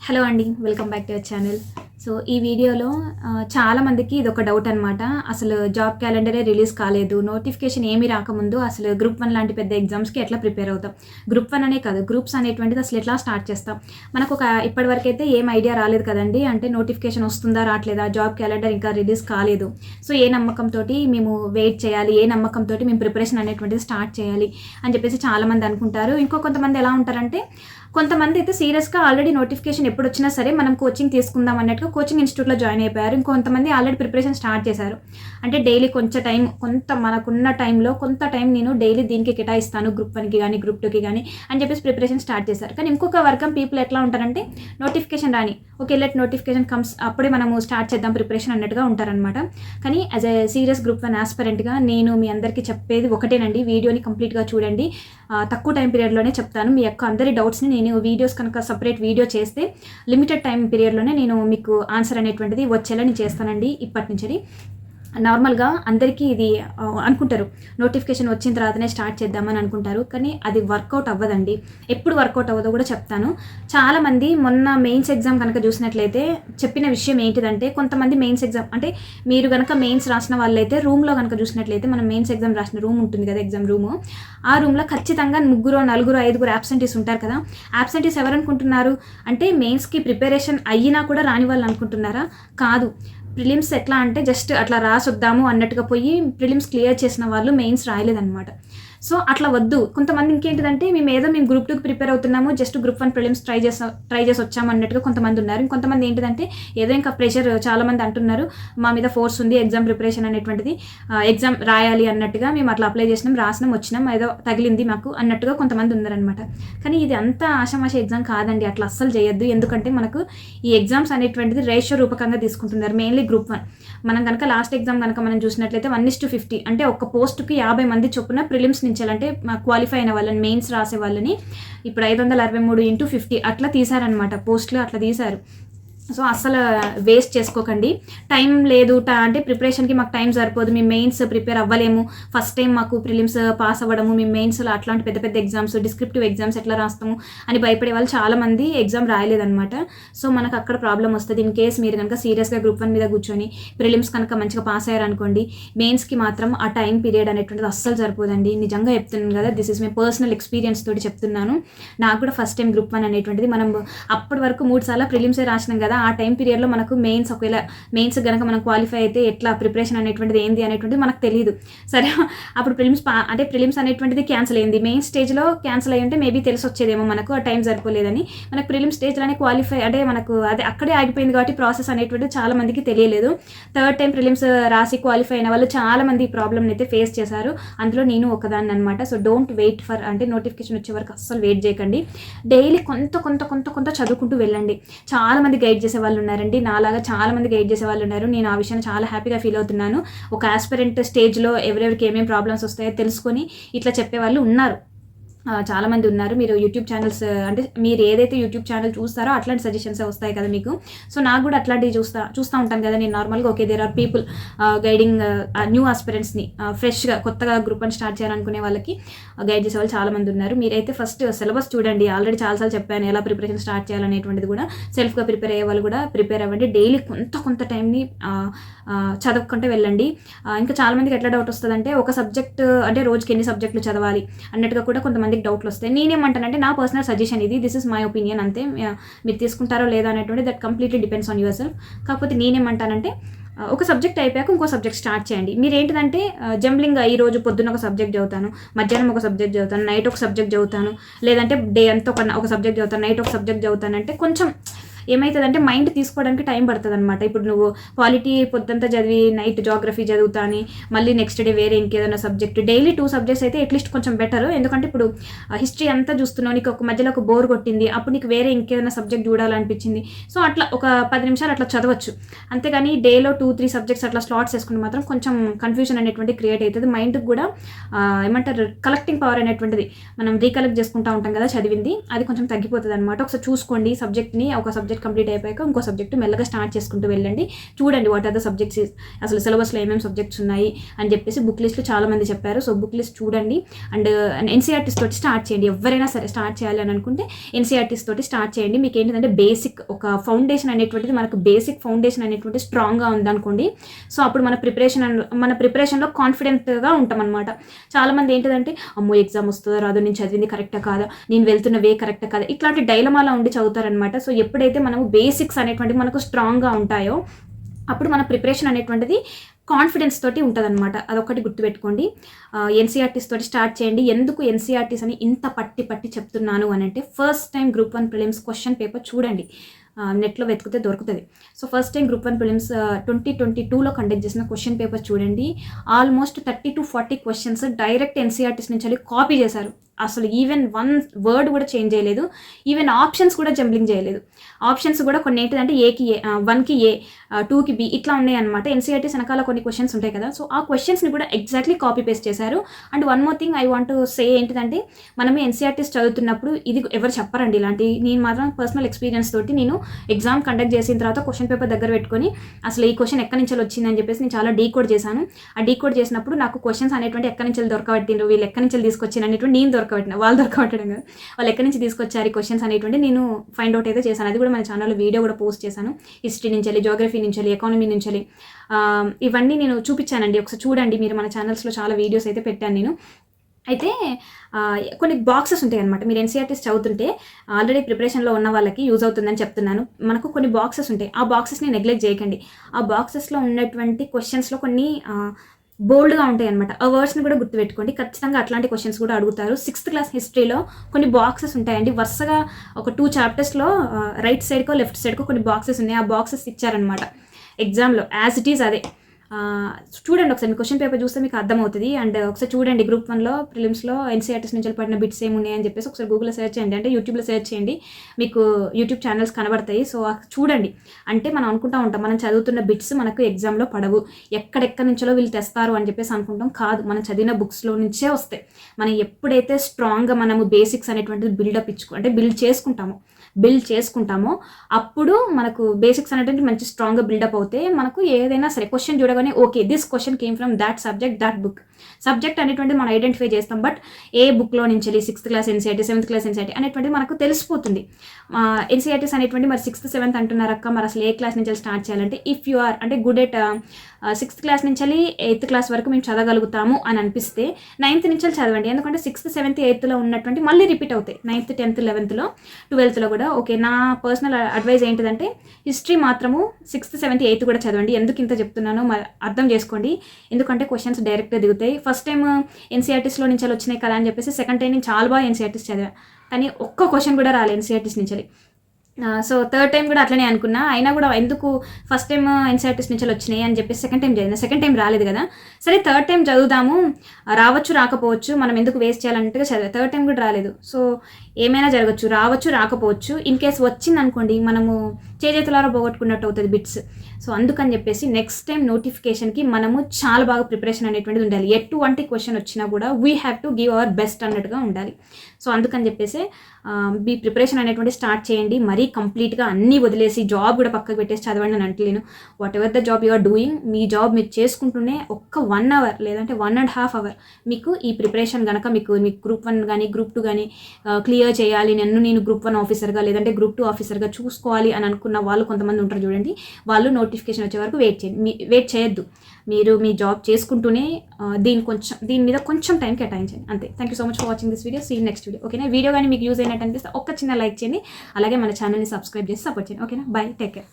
Hello అండి welcome back to our channel so ఈ వీడియోలో చాలామందికి ఇది ఒక డౌట్ అనమాట అసలు జాబ్ క్యాలెండరే రిలీజ్ కాలేదు. నోటిఫికేషన్ ఏమీ రాకముందు అసలు గ్రూప్ వన్ లాంటి పెద్ద ఎగ్జామ్స్కి ఎట్లా ప్రిపేర్ అవుతాం? గ్రూప్ వన్ అనే కాదు గ్రూప్స్ అనేటువంటిది అసలు ఎట్లా స్టార్ట్ చేస్తాం? మనకు ఒక ఇప్పటివరకు అయితే ఏం ఐడియా రాలేదు కదండి. అంటే నోటిఫికేషన్ వస్తుందా రావట్లేదా జాబ్ క్యాలెండర్ ఇంకా రిలీజ్ కాలేదు. సో ఏ నమ్మకంతో మేము వెయిట్ చేయాలి? ఏ నమ్మకంతో మేము ప్రిపరేషన్ అనేటువంటిది స్టార్ట్ చేయాలి? అని చెప్పేసి చాలామంది అనుకుంటారు. ఇంకో కొంతమంది ఎలా ఉంటారంటే కొంతమంది అయితే సీరియస్గా ఆల్రెడీ నోటిఫికేషన్ ఎప్పుడు వచ్చినా సరే మనం కోచింగ్ తీసుకుందాం అన్నట్టుగా కోచింగ్ ఇన్స్టిట్యూట్లో జాయిన్ అయిపోయారు. ఇంకొంతమంది ఆల్రెడీ ప్రిపరేషన్ స్టార్ట్ చేశారు. అంటే డైలీ కొంచెం టైం కొంత మనకున్న టైంలో కొంత టైం నేను డైలీ దీనికి కేటాయిస్తాను. గ్రూప్ వన్కి కానీ గ్రూప్ టూకి కానీ అని చెప్పేసి ప్రిపరేషన్ స్టార్ట్ చేశారు. కానీ ఇంకొక వర్గం పీపుల్ ఎట్లా ఉంటారంటే నోటిఫికేషన్ రాని ఓకే లెట్ నోటిఫికేషన్ కమ్స్ అప్పుడే మనము స్టార్ట్ చేద్దాం ప్రిపరేషన్ అన్నట్టుగా ఉంటారనమాట కానీ as a serious group one ఆస్పరెంట్గా నేను మీ అందరికీ చెప్పేది ఒకటేనండి. వీడియోని కంప్లీట్గా చూడండి. తక్కువ టైం పీరియడ్లోనే చెప్తాను. మీ యొక్క అందరి డౌట్స్ని నేను వీడియోస్ కనుక సపరేట్ వీడియో చేస్తే లిమిటెడ్ టైం పీరియడ్లోనే నేను మీకు ఆన్సర్ అనేటువంటిది వచ్చేలా నేను చేస్తానండి ఇప్పటి నుంచి నార్మల్గా అందరికీ ఇది అనుకుంటారు. నోటిఫికేషన్ వచ్చిన తర్వాతనే స్టార్ట్ చేద్దామని అనుకుంటారు. కానీ అది వర్కౌట్ అవ్వదండి. ఎప్పుడు వర్కౌట్ అవ్వదో కూడా చెప్తాను. చాలామంది మొన్న మెయిన్స్ ఎగ్జామ్ కనుక చూసినట్లయితే చెప్పిన విషయం ఏంటిదంటే కొంతమంది మెయిన్స్ ఎగ్జామ్ అంటే మీరు కనుక మెయిన్స్ రాసిన వాళ్ళైతే రూమ్లో కనుక చూసినట్లయితే మనం మెయిన్స్ ఎగ్జామ్ రాసిన రూమ్ ఉంటుంది కదా ఎగ్జామ్ రూము. ఆ రూమ్లో ఖచ్చితంగా ముగ్గురు నలుగురు ఐదుగురు యాబ్సెంటీస్ ఉంటారు కదా. యాబ్సెంటీస్ ఎవరు అనుకుంటున్నారు అంటే మెయిన్స్కి ప్రిపరేషన్ అయినా కూడా రాని వాళ్ళు అనుకుంటున్నారా? కాదు. ప్రిలిమ్స్ ఎట్లా అంటే జస్ట్ అట్లా రాసొద్దాము అన్నట్టుగా పోయి ప్రిలిమ్స్ క్లియర్ చేసిన వాళ్ళు మెయిన్స్ రాయలేదన్నమాట. సో అట్లా వద్దు. కొంతమంది ఇంకేంటిదంటే మేము ఏదో మేము గ్రూప్ టూకి ప్రిపేర్ అవుతున్నాము. Just group one prelims try చేసా ట్రై చేసి వచ్చాము అన్నట్టుగా కొంతమంది ఉన్నారు. ఇంకొంతమంది ఏంటిదంటే ఏదో ఇంకా ప్రెషర్ చాలామంది అంటున్నారు. మా మీద ఫోర్స్ ఉంది ఎగ్జామ్ ప్రిపరేషన్ అనేటువంటిది. ఎగ్జామ్ రాయాలి అన్నట్టుగా మేము అట్లా అప్లై చేసినాం రాసినాం వచ్చినాం. ఏదో తగిలింది మాకు అన్నట్టుగా కొంతమంది ఉన్నారనమాట కానీ ఇది అంత ఆషామాష ఎగ్జామ్ కాదండి. అట్లా అస్సలు చేయొద్దు. ఎందుకంటే మనకు ఈ ఎగ్జామ్స్ అనేటువంటిది రేషియో రూపకంగా తీసుకుంటున్నారు మెయిన్లీ గ్రూప్ వన్ మనం కనుక లాస్ట్ ఎగ్జామ్ కనుక మనం చూసినట్లయితే వన్ ఇస్ టు ఫిఫ్టీ అంటే ఒక పోస్ట్కి యాభై మంది చొప్పున ప్రిలిమ్స్ ప్రయత్నించాలంటే క్వాలిఫై అయిన వాళ్ళని మెయిన్స్ రాసే వాళ్ళని ఇప్పుడు ఐదు వందల అరవై మూడు ఇంటూ ఫిఫ్టీ అట్లా తీసారనమాట పోస్టులు అట్లా తీశారు. సో అస్సలు వేస్ట్ చేసుకోకండి. టైం లేదు అంటే ప్రిపరేషన్కి మాకు టైం సరిపోదు. మేము మెయిన్స్ ప్రిపేర్ అవ్వలేము. ఫస్ట్ టైం మాకు ప్రిలిమ్స్ పాస్ అవ్వడము మేము మెయిన్స్లో అట్లాంటి పెద్ద పెద్ద ఎగ్జామ్స్ డిస్క్రిప్టివ్ ఎగ్జామ్స్ ఎట్లా రాస్తాము అని భయపడే వాళ్ళు చాలామంది ఎగ్జామ్ రాయలేదన్నమాట. సో మనకు అక్కడ ప్రాబ్లం వస్తుంది. ఇన్ కేస్ మీరు కనుక సీరియస్గా గ్రూప్ వన్ మీద కూర్చొని ప్రిలిమ్స్ కనుక మంచిగా పాస్ అయ్యారనుకోండి మెయిన్స్కి మాత్రం ఆ టైం పీరియడ్ అనేటువంటిది అస్సలు సరిపోదండి. నిజంగా చెప్తున్నాను కదా this is my personal experience తోటి చెప్తున్నాను. నాకు కూడా ఫస్ట్ టైం గ్రూప్ వన్ అనేటువంటిది మనం అప్పటి వరకు మూడు సార్లు ప్రిలిమ్సే రాసినాం కదా ఆ టైం పీరియడ్లో మనకు మెయిన్స్ ఒకవేళ మెయిన్స్ కనుక మనం క్వాలిఫై అయితే ఎట్లా ప్రిపరేషన్ అనేటువంటిది ఏంది అనేటువంటిది మనకు తెలియదు సరే అప్పుడు ప్రిలిమ్స్ అంటే ప్రిలిమ్స్ అనేటువంటిది క్యాన్సిల్ అయింది. మెయిన్ స్టేజ్లో క్యాన్సిల్ అయ్యి ఉంటే మేబీ తెలిసి వచ్చేదేమో మనకు ఆ టైం సరిపోలేదని. మనకు ప్రిలిమ్స్ స్టేజ్లోనే క్వాలిఫై అంటే మనకు అదే అక్కడే ఆగిపోయింది కాబట్టి ప్రాసెస్ అనేటువంటిది చాలా మందికి తెలియలేదు. థర్డ్ టైం ప్రిలిమ్స్ రాసి క్వాలిఫై అయిన వాళ్ళు చాలా మంది ఈ ప్రాబ్లమ్ని అయితే ఫేస్ చేశారు. అందులో నేను ఒకదాన్ని అనమాట సో డోంట్ వెయిట్ ఫర్ అంటే నోటిఫికేషన్ వచ్చే వరకు అస్సలు వెయిట్ చేయకండి. డైలీ కొంత కొంత కొంత కొంత చదువుకుంటూ వెళ్ళండి. చాలా మంది గైడ్ చేసే వాళ్ళు ఉన్నారండి. నాలాగా చాలా మంది గైడ్ చేసే వాళ్ళు ఉన్నారు. నేను ఆ విషయాన్ని చాలా హ్యాపీగా ఫీల్ అవుతున్నాను. ఒక ఆస్పిరెంట్ స్టేజ్లో ఎవరెవరికి ఏమేమి ప్రాబ్లమ్స్ వస్తాయో తెలుసుకొని ఇట్లా చెప్పే వాళ్ళు ఉన్నారు చాలామంది ఉన్నారు. మీరు యూట్యూబ్ ఛానల్స్ అంటే మీరు ఏదైతే యూట్యూబ్ ఛానల్ చూస్తారో అట్లాంటి సజెషన్స్ వస్తాయి కదా మీకు. సో నాకు కూడా అట్లాంటివి చూస్తా చూస్తూ ఉంటాను కదా నేను నార్మల్గా okay there are people guiding new ఆస్పిరెంట్స్ని ఫ్రెష్గా కొత్తగా గ్రూప్ అని స్టార్ట్ చేయాలనుకునే వాళ్ళకి. గైడ్ చేసే వాళ్ళు చాలా మంది ఉన్నారు. మీరైతే ఫస్ట్ సిలబస్ చూడండి. ఆల్రెడీ చాలాసార్లు చెప్పాను ఎలా ప్రిపరేషన్ స్టార్ట్ చేయాలనేటువంటిది కూడా. సెల్ఫ్గా ప్రిపేర్ అయ్యే వాళ్ళు కూడా ప్రిపేర్ అవ్వండి. డైలీ కొంత కొంత టైంని చదువుకుంటే వెళ్ళండి. ఇంకా చాలా మందికి ఎట్లా డౌట్ వస్తుందంటే ఒక సబ్జెక్ట్ అంటే రోజుకి ఎన్ని సబ్జెక్టులు చదవాలి అన్నట్టుగా కూడా కొంతమందికి డౌట్లు వస్తాయి. నేనేమంటానంటే నా పర్సనల్ సజెషన్ ఇది దిస్ ఇస్ మై ఒపీనియన్ అంతే. మీరు తీసుకుంటారో లేదా అనేటువంటి that completely depends on your self కాకపోతే నేనేమంటానంటే ఒక సబ్జెక్ట్ అయిపోయాక ఇంకో సబ్జెక్ట్ స్టార్ట్ చేయండి. మీరు ఏంటిదంటే జంబ్లింగ్ ఈ రోజు పొద్దున్న ఒక సబ్జెక్ట్ చదువుతాను మధ్యాహ్నం ఒక సబ్జెక్ట్ చదువుతాను నైట్ ఒక సబ్జెక్ట్ చదువుతాను లేదంటే డే అంతా ఒక ఒక సబ్జెక్ట్ చదువుతాను నైట్ ఒక సబ్జెక్ట్ చదువుతాను అంటే కొంచెం ఏమవుతుందంటే మైండ్ తీసుకోవడానికి టైం పడుతుంది అనమాట ఇప్పుడు నువ్వు క్వాలిటీ పొద్దంతా చదివి నైట్ జాగ్రఫీ చదువుతా అని మళ్ళీ నెక్స్ట్ డే వేరే ఇంకేదైనా సబ్జెక్ట్ డైలీ టూ సబ్జెక్ట్స్ అయితే అట్లీస్ట్ కొంచెం బెటర్ ఎందుకంటే ఇప్పుడు హిస్టరీ అంతా చూస్తున్నావు నీకు ఒక మధ్యలో ఒక బోర్ కొట్టింది అప్పుడు నీకు వేరే ఇంకేదైనా సబ్జెక్ట్ చూడాలనిపించింది. సో అట్లా ఒక పది నిమిషాలు అట్లా చదవచ్చు. అంతేగాని డేలో టూ త్రీ సబ్జెక్ట్స్ అట్లా స్లాట్స్ వేసుకుంటే మాత్రం కొంచెం కన్ఫ్యూజన్ అనేటువంటి క్రియేట్ అవుతుంది మైండ్కి కూడా ఏమంటారు కలెక్టింగ్ పవర్ అనేటువంటిది మనం రీకలెక్ట్ చేసుకుంటూ ఉంటాం కదా చదివింది అది కొంచెం తగ్గిపోతుంది అనమాట ఒకసారి చూసుకోండి సబ్జెక్ట్ని ఒక సబ్జెక్ట్ సబ్జెక్ట్ కంప్లీట్ అయిపోయాక ఇంకో సబ్జెక్ట్ మెల్లగా స్టార్ట్ చేసుకుంటూ వెళ్ళండి. చూడండి వాట్ ఆర్ ద సబ్జెక్ట్స్ అసలు సిలబస్లో ఏమేమి సబ్జెక్ట్స్ ఉన్నాయి అని చెప్పేసి బుక్ లిస్ట్లో చాలా మంది చెప్పారు. సో బుక్ లిస్ట్ చూడండి. అండ్ ఎన్సీఆర్టీస్ తోటి స్టార్ట్ చేయండి. ఎవరైనా సరే స్టార్ట్ చేయాలి అని అనుకుంటే ఎన్సీఆర్టీస్ తోటి స్టార్ట్ చేయండి. మీకు ఏంటంటే బేసిక్ ఒక ఫౌండేషన్ అనేటువంటిది మనకు బేసిక్ ఫౌండేషన్ అనేటువంటి స్ట్రాంగ్గా ఉందనుకోండి. సో అప్పుడు మన ప్రిపరేషన్ మన ప్రిపరేషన్లో కాన్ఫిడెంట్గా ఉంటాం అనమాట చాలామంది ఏంటిదంటే అమ్మో ఎగ్జామ్ వస్తుందో రాదో నేను చదివింది కరెక్టా కాదా? నేను వెళ్తున్న వే కరెక్టా కాదా? ఇట్లాంటి డైలమాలా ఉండి చదువుతారనమాట సో ఎప్పుడైతే మనము బేసిక్స్ అనేటువంటి మనకు స్ట్రాంగ్గా ఉంటాయో అప్పుడు మన ప్రిపరేషన్ అనేటువంటిది కాన్ఫిడెన్స్ తోటి ఉంటుందన్నమాట. అదొకటి గుర్తుపెట్టుకోండి. ఎన్సీఆర్టీస్ తోటి స్టార్ట్ చేయండి. ఎందుకు ఎన్సీఆర్టీస్ అని ఇంత పట్టి పట్టి చెప్తున్నాను అని అంటే first time group one prelims question paper చూడండి. నెట్లో వెతికితే దొరుకుతుంది. So first time group one prelims twenty twenty టూలో కండక్ట్ చేసిన క్వశ్చన్ పేపర్ చూడండి. Almost thirty to forty questions direct NCERTs నుంచి కాపీ చేశారు. అసలు ఈవెన్ వన్ వర్డ్ కూడా చేంజ్ చేయలేదు. ఈవెన్ ఆప్షన్స్ కూడా జంబ్లింగ్ చేయలేదు. ఆప్షన్స్ కూడా కొన్ని ఏంటిదంటే ఏకి ఏ వన్కి ఏ టూకి బి ఇట్లా ఉన్నాయి అనమాట వెనకాల కొన్ని క్వశ్చన్స్ ఉంటాయి కదా. సో ఆ క్వశ్చన్స్ని కూడా ఎగ్జాక్ట్లీ కాపీ పేస్ట్ చేశారు. And one more thing I want say ఏంటిదంటే మనం ఎన్సీఆర్టీస్ చదువుతున్నప్పుడు ఇది ఎవరు చెప్పరండి ఇలాంటి. నేను మాత్రం పర్సనల్ ఎక్స్పీరియన్స్ తోటి నేను ఎగ్జామ్ కండక్ట్ చేసిన తర్వాత క్వశ్చన్ పేపర్ దగ్గర పెట్టుకొని అసలు ఈ క్వశ్చన్ ఎక్కడి నుంచి వచ్చిందని చెప్పేసి నేను చాలా డీకోడ్ చేశాను. ఆ డీకోడ్ చేసినప్పుడు నాకు క్వశ్చన్స్ అనేటువంటి ఎక్కడి నుంచి దొరకబట్టిండ్రు వీళ్ళు ఎక్కడి నుంచి తీసుకొచ్చిన అనేటువంటి నేను దొరకబట్టిన వాళ్ళు దొరకబట్టడం కదా. వాళ్ళు ఎక్కడి నుంచి తీసుకొచ్చారు ఈ క్వశ్చన్స్ అనేటువంటి నేను ఫైండ్ అవుట్ అయితే చేశాను. అది కూడా మన ఛానల్లో వీడియో కూడా పోస్ట్ చేశాను. హిస్టరీ నుంచి వెళ్ళి జోగ్రఫీ నుంచి వెళ్ళి ఎకానమీ నుంచి వెళ్ళి. ఇవన్నీ నేను చూపించానండి. ఒకసారి చూడండి. మీరు మన ఛానల్స్లో చాలా వీడియోస్ అయితే పెట్టాను నేను. అయితే కొన్ని బాక్సెస్ ఉంటాయి అనమాట మీరు ఎన్సీఆర్టీస్ చదువుతుంటే ఆల్రెడీ ప్రిపరేషన్లో ఉన్న వాళ్ళకి యూజ్ అవుతుందని చెప్తున్నాను. మనకు కొన్ని బాక్సెస్ ఉంటాయి. ఆ బాక్సెస్ని నెగ్లెక్ట్ చేయకండి. ఆ బాక్సెస్లో ఉన్నటువంటి క్వశ్చన్స్లో కొన్ని బోల్డ్గా ఉంటాయి అనమాట ఆ వర్డ్స్ని కూడా గుర్తుపెట్టుకోండి. ఖచ్చితంగా అట్లాంటి క్వశ్చన్స్ కూడా అడుగుతారు. సిక్స్త్ క్లాస్ హిస్టరీలో కొన్ని బాక్సెస్ ఉంటాయండి. వరుసగా ఒక టూ చాప్టర్స్లో రైట్ సైడ్కో లెఫ్ట్ సైడ్కో కొన్ని బాక్సెస్ ఉన్నాయి. ఆ బాక్సెస్ ఇచ్చారనమాట ఎగ్జామ్లో యాజ్ ఇట్ ఈస్ అదే. చూడండి ఒకసారి క్వశ్చన్ పేపర్ చూస్తే మీకు అర్థమవుతుంది. అండ్ ఒకసారి చూడండి గ్రూప్ వన్లో ప్రిలిమ్స్లో ఎన్సీఆర్టీస్ నుంచి పడిన బిట్స్ ఏమున్నాయి అని చెప్పేసి ఒకసారి గూగుల్లో సెర్చ్ చేయండి. అంటే యూట్యూబ్లో సెర్చ్ చేయండి. మీకు యూట్యూబ్ ఛానల్స్ కనబడతాయి. సో చూడండి. అంటే మనం అనుకుంటా ఉంటాం మనం చదువుతున్న బిట్స్ మనకు ఎగ్జామ్లో పడవు. ఎక్కడెక్కడి నుంచో వీళ్ళు తెస్తారు అని చెప్పేసి అనుకుంటాం కాదు. మనం చదివిన బుక్స్లో నుంచే వస్తాయి. మనం ఎప్పుడైతే స్ట్రాంగ్గా మనము బేసిక్స్ అనేటువంటిది బిల్డప్ ఇచ్చుకో అంటే బిల్డ్ చేసుకుంటామో బిల్డ్ చేసుకుంటామో అప్పుడు మనకు బేసిక్స్ అనేటువంటి మంచి స్ట్రాంగ్గా బిల్డప్ అవుతే మనకు ఏదైనా సరే క్వశ్చన్ చూడగానే okay this question came from that subject that book. Subject అనేటువంటి మనం ఐడెంటిఫై చేస్తాం బట్ ఏ బుక్లో నుంచి sixth class NCERT seventh class NCERT అనేటువంటి మనకు తెలిసిపోతుంది. ఎన్సీఐటీస్ అనేటువంటి మరి సిక్స్త్ సెవెంత్ అంటున్నారు అక్క మరి అసలు ఏ క్లాస్ నుంచి స్టార్ట్ చేయాలంటే ఇఫ్ యు ఆర్ అంటే గుడ్ ఎట్ సిక్స్త్ క్లాస్ నుంచి ఎయిత్ క్లాస్ వరకు మేము చదవగలుగుతాము అని అనిపిస్తే నైన్త్ నుంచి చదవండి. ఎందుకంటే సిక్స్త్ సెవెంత్ ఎయిత్లో ఉన్నటువంటి మళ్ళీ రిపీట్ అవుతాయి. నైన్త్ టెన్త్ లెవెన్త్లో ట్వెల్త్లో కూడా. ఓకే నా పర్సనల్ అడ్వైజ్ ఏంటిదంటే హిస్టరీ మాత్రము సిక్స్త్ సెవెంత్ ఎయిత్ కూడా చదవండి. ఎందుకు ఇంత చెప్తున్నానో అర్థం చేసుకోండి. ఎందుకంటే క్వశ్చన్స్ డైరెక్ట్గా దిగుతాయి. ఫస్ట్ టైం ఎన్సీఆర్టీస్లో నుంచి వచ్చినాయి కదా అని చెప్పేసి సెకండ్ టైం నేను చాలా బాగా ఎన్సీఆర్టీస్ చదివా కానీ ఒక్క క్వశ్చన్ కూడా రాలేదు ఎన్సీఆర్టీస్ నుంచి. సో థర్డ్ టైం కూడా అట్లనే అనుకున్నా. అయినా కూడా ఎందుకు ఫస్ట్ టైం ఎన్సీఆర్టీస్ నుంచి వచ్చినాయి అని చెప్పి సెకండ్ టైం చదివిన సెకండ్ టైం రాలేదు కదా. సరే థర్డ్ టైం చదువుదాము. రావచ్చు రాకపోవచ్చు. మనం ఎందుకు వేస్ట్ చేయాలంటే చదివా. థర్డ్ టైం కూడా రాలేదు. సో ఏమైనా జరగచ్చు. రావచ్చు రాకపోవచ్చు. ఇన్ కేస్ వచ్చింది అనుకోండి మనము చేజేతులారా పోగొట్టుకున్నట్టు అవుతుంది బిట్స్ సో అందుకని చెప్పేసి నెక్స్ట్ టైం నోటిఫికేషన్కి మనము చాలా బాగా ప్రిపరేషన్ అనేటువంటిది ఉండాలి. ఎటువంటి క్వశ్చన్ వచ్చినా కూడా we have to give our best అన్నట్టుగా ఉండాలి. సో అందుకని చెప్పేసి మీ ప్రిపరేషన్ అనేటువంటి స్టార్ట్ చేయండి. మరీ కంప్లీట్గా అన్నీ వదిలేసి జాబ్ కూడా పక్కకు పెట్టేసి చదవండి అని అంటలేను. Whatever the job you are doing me job మీరు చేసుకుంటూనే ఒక్క వన్ అవర్ లేదంటే వన్ అండ్ హాఫ్ అవర్ మీకు ఈ ప్రిపరేషన్ కనుక మీకు మీకు గ్రూప్ వన్ కానీ గ్రూప్ టూ కానీ క్లియర్ చేయాలి. నన్ను నేను గ్రూప్ వన్ ఆఫీసర్గా లేదంటే గ్రూప్ టూ ఆఫీసర్గా చూసుకోవాలి అని అనుకున్న వాళ్ళు కొంతమంది ఉంటారు చూడండి. వాళ్ళు నోటిఫికేషన్ వచ్చే వరకు వెయిట్ చేయండి. మీ వెయిట్ చేయొద్దు. మీరు మీ జాబ్ చేసుకుంటూనే దీని కొంచెం దీని మీద కొంచెం టైం కేటాయించండి. అంతే. Thank you so much for watching this video see next video ఓకేనా వీడియో కానీ మీకు యూజ్ నచ్చినట్టు అనిపిస్తే ఒక్క చిన్న లైక్ చేయండి. అలాగే మన ఛానల్ని సబ్స్క్రైబ్ చేసి సపోర్ట్ చేయండి. ఓకేనా? Bye take care